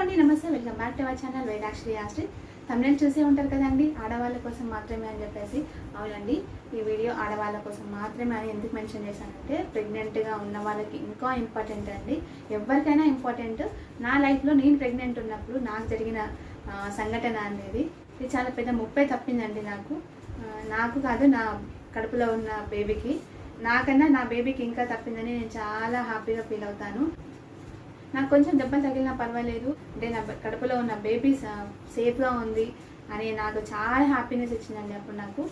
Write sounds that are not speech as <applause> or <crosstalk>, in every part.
అండి నమస్తే welcome back to our channel Vedakshi ఆస్ట్రి తమిళ చూసే ఉంటారు కదండి ఆడవాళ్ళ కోసం మాత్రమే అని చెప్పేసి. అవునండి ఈ వీడియో ఆడవాళ్ళ కోసం మాత్రమే అని ఎందుకు మెన్షన్ చేశానంటే ప్రెగ్నెంట్గా ఉన్న వాళ్ళకి ఇంకా ఇంపార్టెంట్ అండి. ఎవరికైనా ఇంపార్టెంట్ నా లైఫ్లో నేను ప్రెగ్నెంట్ ఉన్నప్పుడు నాకు జరిగిన సంఘటన అనేది ఇది చాలా పెద్ద ముప్పై తప్పిందండి నాకు. నాకు కాదు నా కడుపులో ఉన్న బేబీకి నాకన్నా నా బేబీకి ఇంకా తప్పిందని నేను చాలా హ్యాపీగా ఫీల్ అవుతాను. నాకు కొంచెం దెబ్బలు తగిలినా పర్వాలేదు. అంటే నా కడుపులో ఉన్న బేబీ సేఫ్గా ఉంది అని నాకు చాలా హ్యాపీనెస్ ఇచ్చిందండి అప్పుడు నాకు.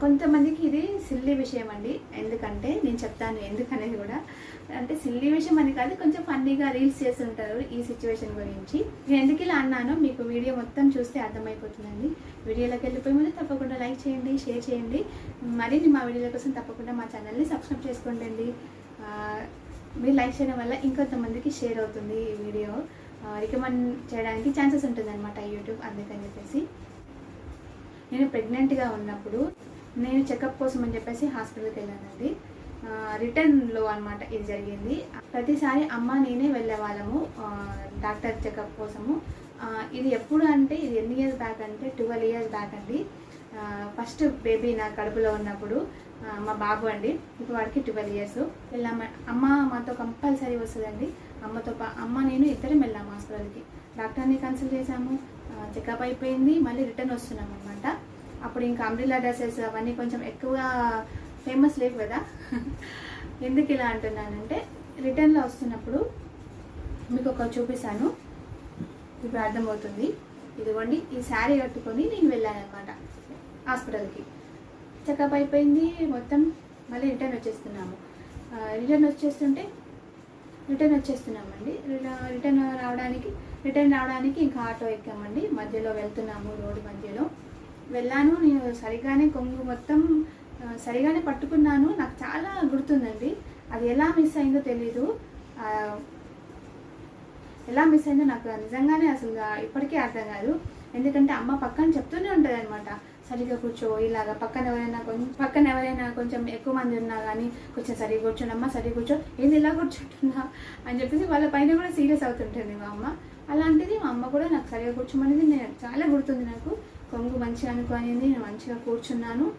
కొంతమందికి ఇది సిల్లీ విషయం అండి. ఎందుకంటే నేను చెప్తాను ఎందుకనేది కూడా. అంటే సిల్లీ విషయం అని కాదు కొంచెం ఫన్నీగా రీల్స్ చేస్తుంటారు ఈ సిచ్యువేషన్ గురించి. నేను ఎందుకు ఇలా అన్నానో మీకు వీడియో మొత్తం చూస్తే అర్థమైపోతుందండి. వీడియోలోకి వెళ్ళిపోయే ముందు తప్పకుండా లైక్ చేయండి షేర్ చేయండి. మరిన్ని మా వీడియోల కోసం తప్పకుండా మా ఛానల్ని సబ్స్క్రైబ్ చేసుకోండి మీరు లైక్ చేయడం వల్ల ఇంకొంతమందికి షేర్ అవుతుంది ఈ వీడియో రికమెండ్ చేయడానికి ఛాన్సెస్ ఉంటుంది అనమాట యూట్యూబ్ అందుకని చెప్పేసి. నేను ప్రెగ్నెంట్గా ఉన్నప్పుడు నేను చెకప్ కోసం అని చెప్పేసి హాస్పిటల్కి వెళ్ళానండి. రిటర్న్లో అనమాట ఇది జరిగింది. ప్రతిసారి అమ్మ నేనే వెళ్ళే వాళ్ళము డాక్టర్ చెకప్ కోసము. ఇది ఎప్పుడు అంటే ఇది ఎన్ని ఇయర్స్ బ్యాక్ అంటే ట్వెల్వ్ ఇయర్స్ బ్యాక్ అండి. ఫస్ట్ బేబీ నా కడుపులో ఉన్నప్పుడు మా బాబు అండి. ఇప్పుడు వాడికి ట్వెల్వ్ ఇయర్స్. వెళ్ళామ అమ్మ మాతో కంపల్సరీ వస్తుందండి. అమ్మతో పా అమ్మ నేను ఇద్దరం వెళ్ళాము హాస్పిటల్కి. డాక్టర్ని కన్సల్ట్ చేశాము. చెకప్ అయిపోయింది. మళ్ళీ రిటర్న్ వస్తున్నాం అనమాట అప్పుడు ఇంకా అంబ్రిల్లా డ్రెస్సెస్ అవన్నీ కొంచెం ఎక్కువగా ఫేమస్ లేవు కదా. <laughs> ఎందుకు ఇలా అంటున్నానంటే రిటర్న్లో వస్తున్నప్పుడు మీకు ఒక చూపిస్తాను. ఇప్పుడు అర్థమవుతుంది. ఇదిగోండి ఈ శారీ కట్టుకొని నేను వెళ్ళాను అనమాట హాస్పిటల్కి. చెకప్ అయిపోయింది మొత్తం మళ్ళీ రిటర్న్ వచ్చేస్తున్నాము. రిటర్న్ వచ్చేస్తుంటే రిటర్న్ వచ్చేస్తున్నామండి. రిటర్న్ రావడానికి రిటర్న్ రావడానికి ఇంకా ఆటో ఎక్కామండి. మధ్యలో వెళ్తున్నాము రోడ్డు మధ్యలో. వెళ్ళాను నేను సరిగానే కొంగు మొత్తం సరిగానే పట్టుకున్నాను. నాకు చాలా గుర్తుందండి. అది ఎలా మిస్ అయిందో తెలీదు. ఎలా మిస్ అయిందో నాకు నిజంగానే అసలు ఇప్పటికీ అర్థం కాదు. ఎందుకంటే అమ్మ పక్కన చెప్తూనే ఉంటుంది అనమాట సరిగా కూర్చో ఇలాగా పక్కన ఎవరైనా కొంచెం పక్కన ఎవరైనా కొంచెం ఎక్కువ మంది ఉన్నా కానీ కొంచెం సరిగా కూర్చోండి అమ్మ కూర్చో ఏంది ఇలా కూర్చుంటున్నా అని చెప్పేసి వాళ్ళ పైన కూడా సీరియస్ అవుతుంటుంది మా అమ్మ. అలాంటిది మా అమ్మ కూడా నాకు సరిగా కూర్చోమనేది నేను చాలా గుర్తుంది నాకు. కొంగు మంచిగా అనుకోనింది నేను మంచిగా కూర్చున్నాను.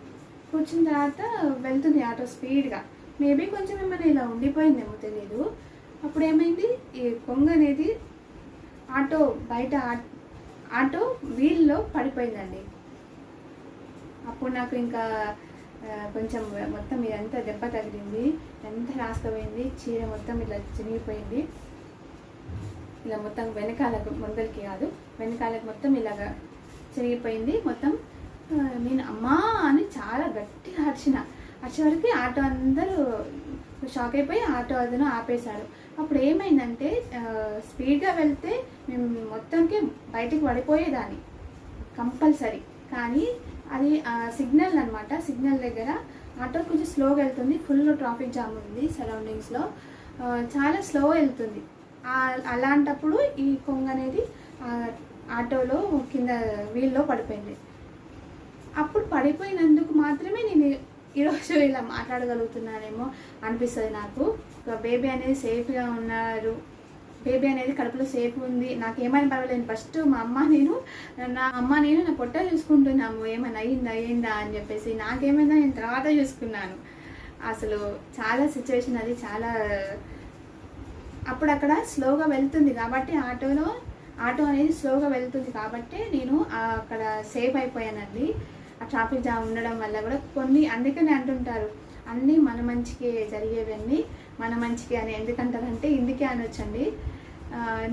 కూర్చున్న తర్వాత వెళ్తుంది ఆటో స్పీడ్గా. మేబీ కొంచెం ఏమైనా ఇలా ఉండిపోయిందేమో తెలియదు అప్పుడు ఏమైంది ఈ కొంగు అనేది ఆటో బయట ఆ- ఆటో వీల్లో పడిపోయిందండి. అప్పుడు నాకు ఇంకా కొంచెం మొత్తం ఇదంతా దెబ్బ తగిలింది. ఎంత రాసుకుపోయింది చీర మొత్తం ఇలా చినిగిపోయింది. ఇలా మొత్తం వెనకాలకు ముందరికి కాదు వెనకాలకు మొత్తం ఇలాగా చిరిగిపోయింది మొత్తం నేను అమ్మా అని చాలా గట్టిగా అరిచిన. అరిచేవరకు ఆటో అందరూ షాక్ అయిపోయి ఆటో అతను ఆపేశాడు అప్పుడు ఏమైందంటే స్పీడ్గా వెళ్తే మేము మొత్తంకి బయటికి పడిపోయేదాన్ని. కంపల్సరీ. కానీ అది ఆ, సిగ్నల్ అనమాట సిగ్నల్ దగ్గర ఆటో కొంచెం స్లోగా వెళ్తుంది. ఫుల్ ట్రాఫిక్ జామ్ ఉంది సరౌండింగ్స్లో. చాలా స్లో వెళ్తుంది. అలాంటప్పుడు ఈ కొంగ అనేది ఆటోలో కింద వీల్లో పడిపోయింది. అప్పుడు పడిపోయినందుకు మాత్రమే నేను ఈరోజు ఇలా మాట్లాడగలుగుతున్నానేమో అనిపిస్తుంది నాకు. బేబీ అనేది సేఫ్గా ఉన్నారు. బేబీ అనేది కడుపులో సేఫ్ ఉంది. నాకు ఏమైనా పర్వాలేదు. ఫస్ట్ మా అమ్మ నేను నా అమ్మ నేను నా పొట్ట చూసుకుంటున్నాము. ఏమైనా అయ్యిందా అయ్యిందా అని చెప్పేసి నాకేమైనా నేను తర్వాత చూసుకున్నాను. అసలు చాలా సిచ్యువేషన్ అది చాలా అప్పుడక్కడ స్లోగా వెళ్తుంది కాబట్టి ఆటోలో ఆటో అనేది స్లోగా వెళ్తుంది కాబట్టి నేను అక్కడ సేఫ్ అయిపోయానండి. ఆ ట్రాఫిక్ జామ్ ఉండడం వల్ల కూడా కొన్ని అందుకనే అంటుంటారు. అన్నీ మన మంచికి జరిగేవన్నీ మన మంచికి అని. ఎందుకంటారంటే ఇందుకే అనొచ్చండి.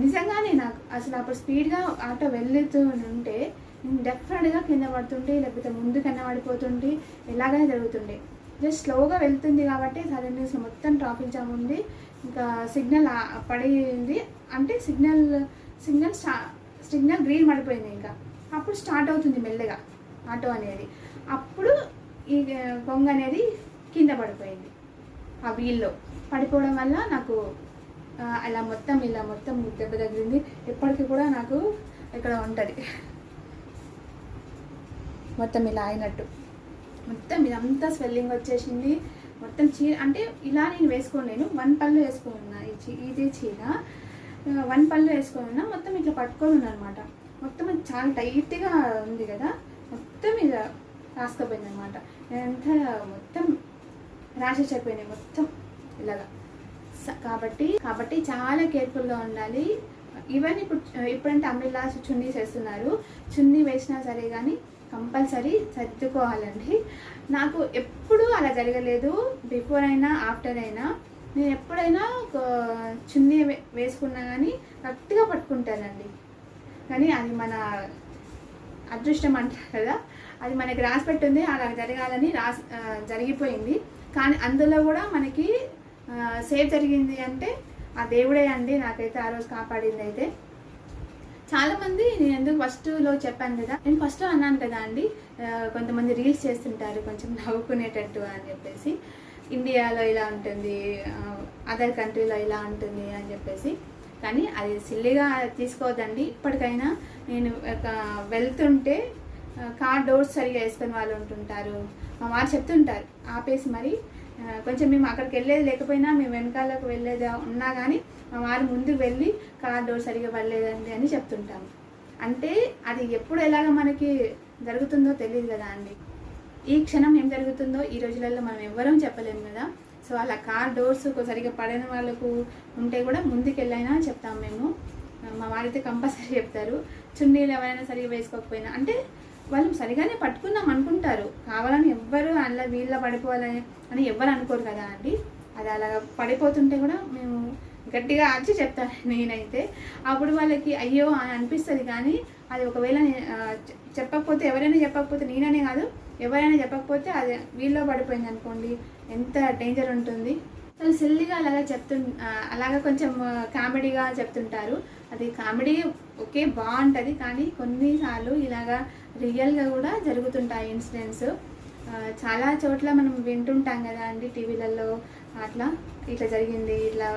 నిజంగానే నాకు అసలు అప్పుడు స్పీడ్గా ఆటో వెళ్తూ ఉంటే నేను డెఫినెట్గా కింద పడుతుంటే లేకపోతే ముందు కింద పడిపోతుంటే ఎలాగైనా జరుగుతుండే. జస్ట్ స్లోగా వెళ్తుంది కాబట్టి సడన్గా మొత్తం ట్రాఫిక్ జామ్ ఉంది. ఇంకా సిగ్నల్ పడింది అంటే సిగ్నల్ సిగ్నల్ స్టా సిగ్నల్ గ్రీన్ పడిపోయింది ఇంకా. అప్పుడు స్టార్ట్ అవుతుంది మెల్లగా ఆటో అనేది. అప్పుడు ఈ కొంగ అనేది కింద పడిపోయింది. ఆ వీల్లో పడిపోవడం వల్ల నాకు అలా మొత్తం ఇలా మొత్తం దెబ్బ తగిలింది ఎప్పటికీ కూడా నాకు ఇక్కడ ఉంటుంది. మొత్తం ఇలా అయినట్టు. మొత్తం ఇదంతా స్వెల్లింగ్ వచ్చేసింది. మొత్తం చీర అంటే ఇలా నేను వేసుకోలేను వన్ పళ్ళు వేసుకున్నా ఈ చీ ఇదే చీర. వన్ పళ్ళు వేసుకొని ఉన్నా మొత్తం ఇట్లా పట్టుకొని ఉన్నా అనమాట. మొత్తం అది చాలా టైట్గా ఉంది కదా. మొత్తం ఇలా రాసుకపోయింది అనమాట ఎంత మొత్తం ర్యాషెస్ మొత్తం ఇలాగా. కాబట్టి కాబట్టి చాలా కేర్ఫుల్గా ఉండాలి. ఈవెన్ ఇప్పుడు ఇప్పుడంటే అంబ్రిల్లాస్ చున్నీ చేస్తున్నారు. చున్నీ వేసినా సరే కానీ కంపల్సరీ సర్దుకోవాలండి. నాకు ఎప్పుడూ అలా జరగలేదు. బిఫోర్ అయినా ఆఫ్టర్ అయినా. నేను ఎప్పుడైనా ఒక చున్నీ వే- వేసుకున్నా కానీ గట్టిగా పట్టుకుంటానండి. కానీ అది మన అదృష్టం అంటారు కదా. అది మనకి రాసి పెట్టింది. అలా జరగాలని రాసి జరిగిపోయింది. కానీ అందులో కూడా మనకి సేఫ్ జరిగింది అంటే ఆ దేవుడే అండి నాకైతే ఆ రోజు కాపాడింది అయితే చాలామంది నేను ఎందుకు ఫస్ట్లో చెప్పాను కదా నేను ఫస్ట్ అన్నాను కదా అండి కొంతమంది రీల్స్ చేస్తుంటారు కొంచెం నవ్వుకునేటట్టు అని చెప్పేసి ఇండియాలో ఇలా ఉంటుంది అదర్ కంట్రీలో ఇలా ఉంటుంది అని చెప్పేసి. కానీ అది సిల్లిగా తీసుకోవద్దండి ఇప్పటికైనా నేను ఒక వెళ్తుంటే కార్ డోర్స్ సరిగా వేసుకొని వాళ్ళు ఉంటుంటారు మా వారు చెప్తుంటారు ఆపేసి మరి కొంచెం మేము అక్కడికి వెళ్ళేది లేకపోయినా మేము వెనకాలకు వెళ్ళేది ఉన్నా కానీ మా వారు ముందుకు వెళ్ళి కార్ డోర్ సరిగా పడలేదండి అని చెప్తుంటాము అంటే అది ఎప్పుడు ఎలాగ మనకి జరుగుతుందో తెలియదు కదా అండి. ఈ క్షణం ఏం జరుగుతుందో ఈ రోజులలో మనం ఎవ్వరం చెప్పలేము కదా. సో అలా కార్ డోర్స్ సరిగా పడని వాళ్ళకు ఉంటే కూడా ముందుకెళ్ళైనా చెప్తాం మేము. మా వారైతే కంపల్సరీ చెప్తారు. చున్నీలు ఎవరైనా సరిగా వేసుకోకపోయినా అంటే వాళ్ళు సరిగానే పట్టుకుందాం అనుకుంటారు. కావాలని ఎవ్వరు అలా వీళ్ళ పడిపోవాలని అని ఎవ్వరు అనుకోరు కదా అండి. అది అలా పడిపోతుంటే కూడా మేము గట్టిగా ఆర్చి చెప్తాను <laughs> నేనైతే. అప్పుడు వాళ్ళకి అయ్యో అని అనిపిస్తుంది కానీ అది ఒకవేళ చెప్పకపోతే ఎవరైనా చెప్పకపోతే నేననే కాదు ఎవరైనా చెప్పకపోతే అది వీళ్ళలో పడిపోయింది అనుకోండి ఎంత డేంజర్ ఉంటుంది. చాలా సిల్లిగా అలాగా చెప్తు అలాగా కొంచెం కామెడీగా చెప్తుంటారు. అది కామెడీ ఓకే బాగుంటుంది. కానీ కొన్నిసార్లు ఇలాగా రియల్గా కూడా జరుగుతుంటాయి ఇన్సిడెంట్స్. చాలా చోట్ల మనం వింటుంటాం కదా అండి టీవీలలో అట్లా ఇట్లా జరిగింది ఇట్లా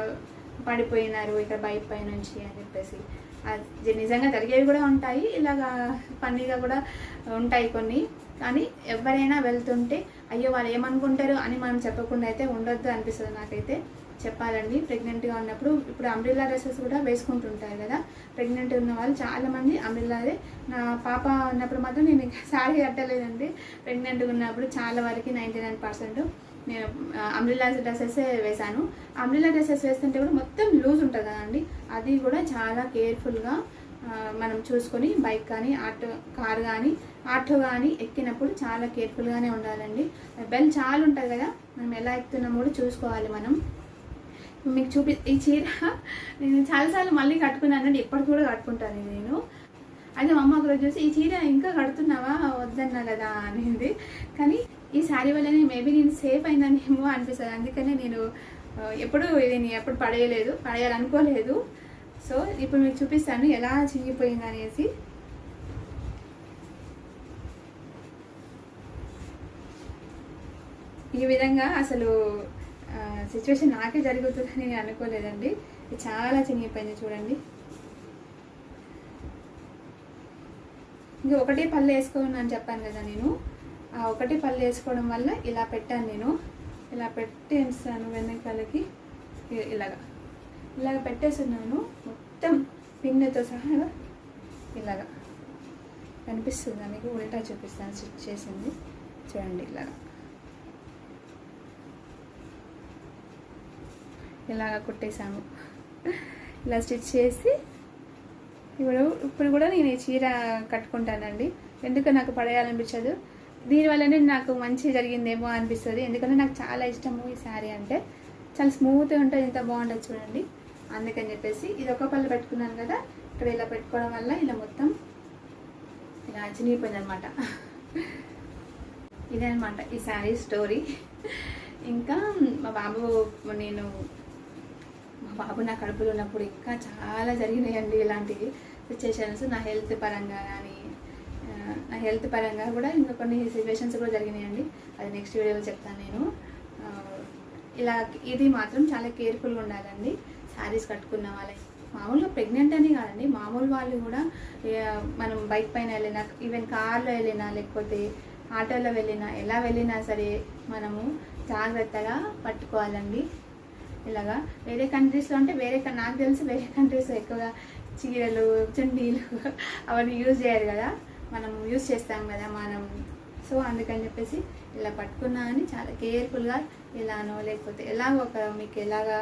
పడిపోయినారు ఇక్కడ బైక్ పై నుంచి అని చెప్పేసి. అది నిజంగా జరిగేవి కూడా ఉంటాయి ఇలాగా ఫన్నీగా కూడా ఉంటాయి కొన్ని. కానీ ఎవరైనా వెళ్తుంటే అయ్యో వాళ్ళు ఏమనుకుంటారు అని మనం చెప్పకుండా అయితే ఉండొద్దు అనిపిస్తుంది నాకైతే. చెప్పాలండి ప్రెగ్నెంట్గా ఉన్నప్పుడు ఇప్పుడు అంబ్రిల్లా డ్రెస్సెస్ కూడా వేసుకుంటుంటారు కదా. ప్రెగ్నెంట్ ఉన్న వాళ్ళు చాలామంది అంబ్రిల్లాదే నా పాప ఉన్నప్పుడు మాత్రం నేను శారీ కట్టలేదండి. ప్రెగ్నెంట్గా ఉన్నప్పుడు చాలా వరకు నైంటీ నైన్ పర్సెంట్ నేను అంబ్రిల్లా డ్రెస్సెస్ వేశాను. అంబ్రిల్లా డ్రెస్సెస్ వేస్తుంటే కూడా మొత్తం లూజ్ ఉంటుంది కదండి. అది కూడా చాలా కేర్ఫుల్గా మనం చూసుకొని బైక్ కానీ ఆటో కార్ కానీ ఆటో కానీ ఎక్కినప్పుడు చాలా కేర్ఫుల్గానే ఉండాలండి. బెల్ చాలా ఉంటుంది కదా మనం ఎలా ఎక్కుతున్నామో కూడా చూసుకోవాలి మనం. మీకు చూపి ఈ చీర నేను చాలాసార్లు మళ్ళీ కట్టుకున్నానండి ఇప్పటికి కూడా కట్టుకుంటాను నేను. అయితే మా అమ్మ ఒకరోజు చూసి ఈ చీర ఇంకా కడుతున్నావా? వద్దన్నా కదా అనేది. కానీ ఈ శారీ వల్లనే మేబీ నేను సేఫ్ అయిందనేమో అనిపిస్తుంది. అందుకనే నేను ఎప్పుడు దీన్ని ఎప్పుడు పడేయలేదు పడేయాలనుకోలేదు. సో ఇప్పుడు మీకు చూపిస్తాను ఎలా చినిగిపోయింది అనేసి. ఈ విధంగా అసలు సిచ్యువేషన్ నాకే జరుగుతుందని నేను అనుకోలేదండి. ఇది చాలా చినిగిపోయింది చూడండి. ఇంకా ఒకటే పళ్ళు వేసుకోను అని చెప్పాను కదా నేను. ఆ ఒకటే పళ్ళు వేసుకోవడం వల్ల ఇలా పెట్టాను నేను. ఇలా పెట్టేస్తాను వెనకాలకి. ఇలాగా. ఇలాగ పెట్టేస్తున్నాను. మొత్తం పిన్నెతో సహా ఇలాగా కనిపిస్తుందా. మీకు ఉల్టా చూపిస్తాను. స్టిచ్ చేసింది. చూడండి ఇలాగా. ఇలాగ కుట్టేసాము ఇలా స్టిచ్ చేసి ఇప్పుడు ఇప్పుడు కూడా నేను ఈ చీర కట్టుకుంటానండి. ఎందుకు నాకు పడేయాలనిపించదు. దీనివల్లనే నాకు మంచి జరిగిందేమో అనిపిస్తుంది. ఎందుకంటే నాకు చాలా ఇష్టము ఈ శారీ అంటే. చాలా స్మూత్గా ఉంటుంది. ఎంత బాగుంటుంది చూడండి. అందుకని చెప్పేసి ఇది ఒక పళ్ళు పెట్టుకున్నాను కదా ఇక్కడ ఇలా పెట్టుకోవడం వల్ల ఇలా మొత్తం ఇలా చినిగిపోయింది అనమాట ఇదనమాట ఈ శారీ స్టోరీ. ఇంకా మా బాబు నేను మా బాబు నా కడుపులో ఉన్నప్పుడు ఇంకా చాలా జరిగినాయండి ఇలాంటి సిచ్యువేషన్స్ నా హెల్త్ పరంగా కానీ నా హెల్త్ పరంగా కూడా ఇంకా కొన్ని సిచ్యువేషన్స్ కూడా జరిగినాయండి. అది నెక్స్ట్ వీడియోలో చెప్తాను నేను. ఇలా ఇది మాత్రం చాలా కేర్ఫుల్గా ఉండాలండి. శారీస్ కట్టుకున్న వాళ్ళకి మామూలుగా ప్రెగ్నెంట్ అని కాదండి మామూలు వాళ్ళు కూడా మనం బైక్ పైన వెళ్ళినా ఈవెన్ కార్లో వెళ్ళినా లేకపోతే ఆటోలో వెళ్ళినా ఎలా వెళ్ళినా సరే మనము జాగ్రత్తగా పట్టుకోవాలండి. ఇలాగా వేరే కంట్రీస్లో అంటే వేరే నాకు తెలిసి వేరే కంట్రీస్లో ఎక్కువగా చీరలు చుండీలు <laughs> అవన్నీ యూజ్ చేయరు కదా. మనం యూజ్ చేస్తాం కదా మనం. సో అందుకని చెప్పేసి ఇలా పట్టుకున్నా అని చాలా కేర్ఫుల్గా ఇలానో లేకపోతే ఎలాగో ఒక మీకు ఎలాగా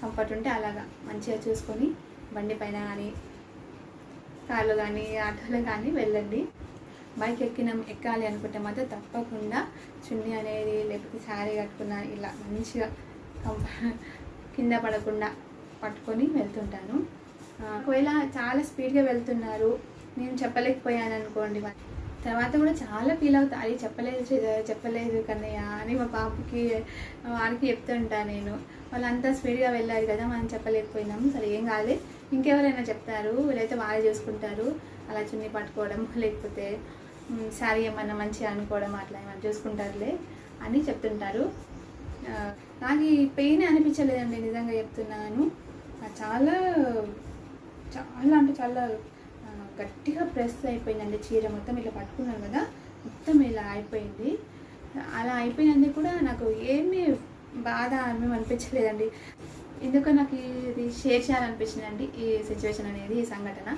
కంఫర్ట్ ఉంటే అలాగా. మంచిగా చూసుకొని బండి పైన కానీ కార్లో కానీ ఆటోలో కానీ వెళ్ళండి. బైక్ ఎక్కినాం ఎక్కాలి అనుకుంటే మాత్రం తప్పకుండా చున్నీ అనేది లేకపోతే శారీ కట్టుకున్న ఇలా మంచిగా కింద పడకుండా పట్టుకొని వెళ్తుంటాను. ఒకవేళ చాలా స్పీడ్గా వెళ్తున్నారు నేను చెప్పలేకపోయాను అనుకోండి తర్వాత కూడా చాలా ఫీల్ అవుతా. అది చెప్పలేదు చెప్పలేదు కన్నయ్య అని మా పాపకి వారికి చెప్తుంటా నేను. వాళ్ళంతా స్పీడ్గా వెళ్ళారు కదా మనం చెప్పలేకపోయినాం. సరే ఏం కాదు ఇంకెవరైనా చెప్తారు వీళ్ళైతే వాళ్ళే చూసుకుంటారు. అలా చున్నీ పట్టుకోవడం <laughs> లేకపోతే సారీ శారీ ఏమన్నా మంచిగా అనుకోవడం అట్లా ఏమన్నా చూసుకుంటారులే అని చెప్తుంటారు. నాకు ఈ పెయిన్ అనిపించలేదండి నిజంగా చెప్తున్నాను. చాలా చాలా అంటే చాలా గట్టిగా ప్రెస్ అయిపోయిందండి చీర మొత్తం ఇలా పట్టుకున్నాను కదా మొత్తం ఇలా అయిపోయింది. అలా అయిపోయినందుకు కూడా నాకు ఏమీ బాధ ఏమీ అనిపించలేదండి. ఎందుకో నాకు ఇది షేర్ చేయాలనిపించిందండి ఈ సిచ్యువేషన్ అనేది ఈ సంఘటన.